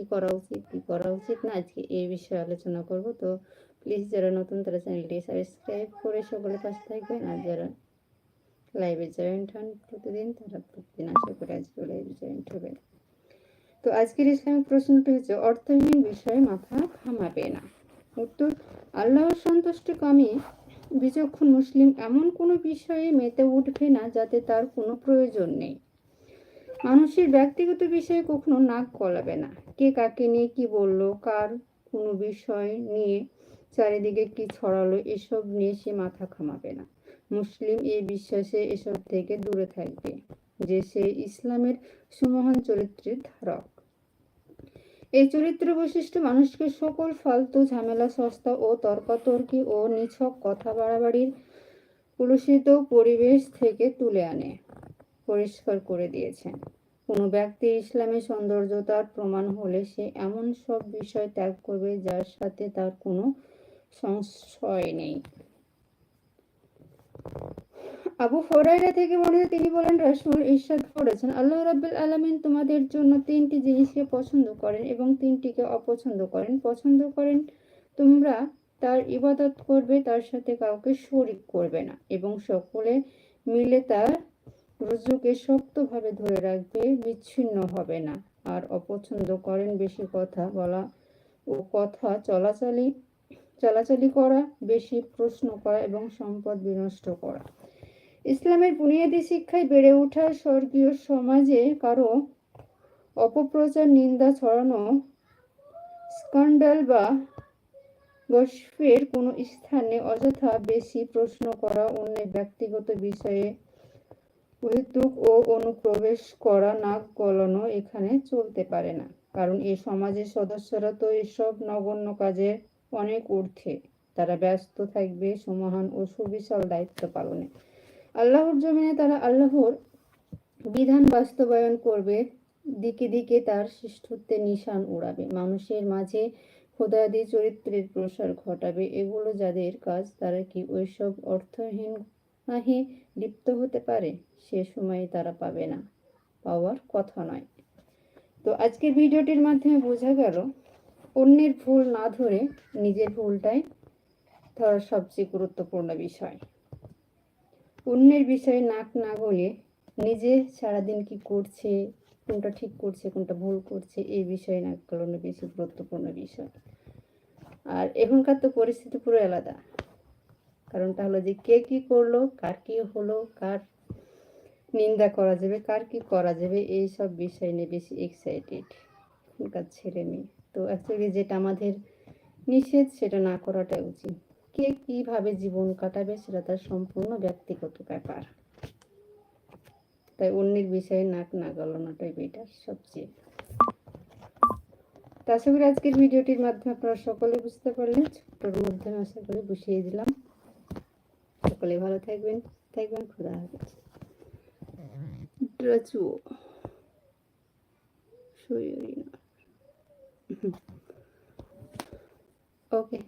কি করা উচিত, কি করা উচিত না, আজকে এই বিষয়ে আলোচনা করব। তো প্লিজ যারা নতুন, তারা চ্যানেলটি সাবস্ক্রাইব করে সকলে পাশে থাকবেন। আর যারা লাইভে জয়েন্ট হন প্রতিদিন, তারা প্রতিদিন আশা করে আজকে লাইভে জয়েন্ট হবেন। তো আজকের ইসলামিক প্রশ্নটি হচ্ছে অর্থহীন বিষয়ে মাথা ঘামাবে না। উত্তর, আল্লাহ আল্লাহর সন্তুষ্টকামী বিচক্ষণ মুসলিম এমন কোনো বিষয়ে মেতে উঠবে না যাতে তার কোনো প্রয়োজন নেই। মানুষের ব্যক্তিগত বিষয়ে কখনো নাক গলাবে না। কে কাকে নিয়ে কি বলল, কার কোনো বিষয় নিয়ে চারিদিকে কি ছড়ালো, এসব নিয়ে সে মাথা ঘামাবে না। মুসলিম এই বিশ্বাসে এসব থেকে দূরে থাকবে যে সে ইসলামের সুমহান চরিত্রের ধারক। এই চরিত্র বৈশিষ্ট্য মানুষকে সকল ফালতু ঝামেলা, সস্তা ও তর্কাতর্কি ও নিছক কথা বাড়াবাড়ির কলুষিত পরিবেশ থেকে তুলে আনে, পরিষ্কার করে দিয়েছেন। কোনো ব্যক্তি ইসলামের সৌন্দর্যতার প্রমাণ হলে সে এমন সব বিষয় ত্যাগ করবে যার সাথে তার কোনো সংশয় নেই। আবু হরাইরা থেকে বর্ণিত তিনি বলেন, রাসূল ইরশাদ করেছেন, আল্লাহ রাব্বুল আলামিন তোমাদের জন্য তিনটি জিনিসকে পছন্দ করেন এবং তিনটিকে অপছন্দ করেন। পছন্দ করেন তোমরা তার ইবাদত করবে, তার সাথে কাউকে শরিক করবে না এবং সকলে মিলে তার রুজুকে শক্তভাবে ধরে রাখবে বিচ্ছিন্ন হবে না। আর অপছন্দ করেন বেশি কথা বলা ও কথা চলাচলি চলাচলি করা, বেশি প্রশ্ন করা এবং সম্পদ বিনষ্ট করা। ইসলামের বুনিয়াদী শিক্ষায় বেড়ে ওঠা স্বর্গীয় সমাজে কারও অপপ্রচার, নিন্দা, ছড়ানো, স্ক্যান্ডাল বা গসফের কোনো স্থানে অযথা বেশি প্রশ্ন করা অন্যের ব্যক্তিগত বিষয়ে অহেতুক ও অনুপ্রবেশ করা নাক গলানো এখানে চলতে পারে না। কারণ এই সমাজের সদস্যরা তো এসব নগণ্য কাজে অনেক ঊর্ধ্বে। তারা ব্যস্ত থাকবে সমাহান ও সুবিশাল দায়িত্ব পালনে। আল্লাহর জমিনে তারা আল্লাহর বিধান বাস্তবায়ন করবে, দিকে দিকে তার শ্রেষ্ঠত্বের নিশান উড়াবে। মানুষের মাঝে খোদাদি চরিত্রের প্রসার ঘটাবে। এগুলো যাদের কাজ, তারা কি ওইসব অর্থহীন নাহি লিপ্ত হতে পারে, সে সময় তারা পাবে না। পাওয়ার কথা নয়। তো আজকের ভিডিওটির মাধ্যমে বোঝা গেল, অন্যের ভুল না ধরে নিজের ভুলটাই ধরার সবচেয়ে গুরুত্বপূর্ণ বিষয়। অন্যের বিষয়ে নাক না গলে নিজে সারাদিন কি করছে, কোনটা ঠিক করছে, কোনটা ভুল করছে, এই বিষয়ে নাক গলানো বেশি গুরুত্বপূর্ণ বিষয়। আর এখনকার তো পরিস্থিতি পুরো আলাদা। কারণটা হলো যে কে কি করল, কার কি হলো, কার নিন্দা করা যাবে, কার কি করা যাবে, এই সব বিষয় নিয়ে বেশি এক্সাইটেড এখনকার ছেলে মেয়ে। তো অ্যাকচুয়ালি যেটা আমাদের নিষেধ সেটা না করাটা উচিত। কে কীভাবে জীবন কাটাবে সেটা তার সম্পূর্ণ ব্যক্তিগত ব্যাপার। তাই অন্যের বিষয়ে নাক না গলানোটাই বেটার সবচেয়ে। তো আজকের ভিডিওটির মাধ্যমে আপনারা সকলে বুঝতে পারলেন। ছোট্টর মাধ্যমে আশা করি বুঝিয়ে দিলাম। সকলে ভালো থাকবেন। থাকবেন খোদা হাফেজ। ড্রাচুও শরীর ওকে।